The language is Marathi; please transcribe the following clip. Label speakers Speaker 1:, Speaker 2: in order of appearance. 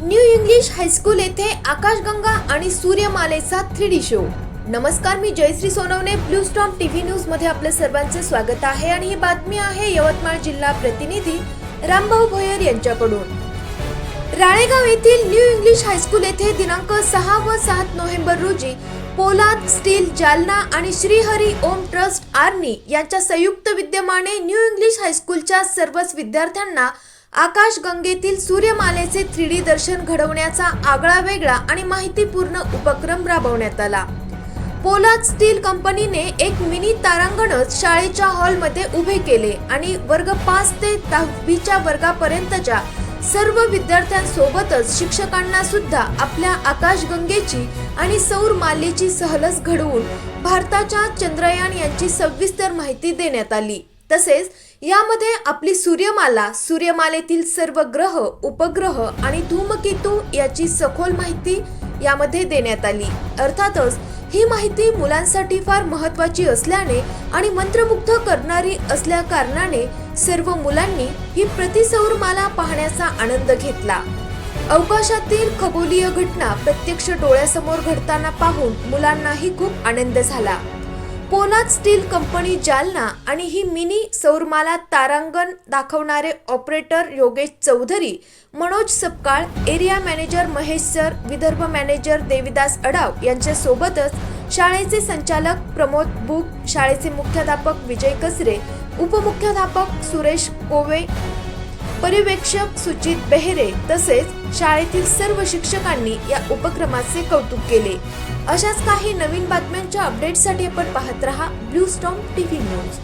Speaker 1: न्यू इंग्लिश हायस्कूल येथे आकाशगंगा आणि सूर्यमालेचा थ्री डी शो. नमस्कार मी Jayashree Sonawane blue storm TV न्यूजमध्ये आपलं सर्वांचे स्वागत आहे आणि ही बातमी आहे यवतमाळ जिल्हा प्रतिनिधी रामभाऊ भोयर यांच्याकडून. राळेगाव येथील न्यू इंग्लिश हायस्कूल येथे दिनांक सहा व सात नोव्हेंबर रोजी पोलाद स्टील जालना आणि श्रीहरी ओम ट्रस्ट आर्नी यांच्या संयुक्त विद्यमाने न्यू इंग्लिश हायस्कूलच्या सर्वच विद्यार्थ्यांना आकाशगंगेतील सूर्यमालेचे थ्री डी दर्शन घडवण्याचा आगळा वेगळा आणि माहितीपूर्ण उपक्रम राबवण्यात आला. पोलाद स्टील कंपनीने एक मिनी तारांगणच शाळेच्या हॉलमध्ये उभे केले आणि वर्ग पाच ते दहावीच्या वर्गापर्यंतच्या सर्व विद्यार्थ्यांसोबतच शिक्षकांना सुद्धा आपल्या आकाशगंगेची आणि सौर मालेची सहलस घडवून भारताच्या चंद्रयान यांची सविस्तर माहिती देण्यात आली. तसेच यामध्ये आपली सूर्यमाला सूर्यमालेतील सर्व ग्रह उपग्रह आणि धूमकेतू याची सखोल माहिती यामध्ये देण्यात आली. अर्थातच ही माहिती मुलांसाठी फार महत्वाची असल्याने आणि मंत्रमुग्ध करणारी असल्या कारणाने सर्व मुलांनी ही प्रतिसौरमाला पाहण्याचा आनंद घेतला. अवकाशातील खगोलीय घटना प्रत्यक्ष डोळ्यासमोर घडताना पाहून मुलांनाही खूप आनंद झाला. कोनात स्टील कंपनी जालना आणि ही मिनी सौरमाला तारांगण दाखवणारे operator Yogesh Chaudhari Manoj Sapkal area manager Mahesh sir Vidarbha manager Devidas Adav यांच्यासोबतच शाळेचे संचालक प्रमोद बुक शाळेचे मुख्याध्यापक विजय कसरे उपमुख्याध्यापक सुरेश कोवे पर्यवेक्षक सुचित बेहरे तसेच शाळेतील सर्व शिक्षकांनी या उपक्रमाचे कौतुक केले. अशाच काही नवीन बातम्यांच्या अपडेटसाठी आपण पाहत रहा ब्लू स्टॉम टीव्ही न्यूज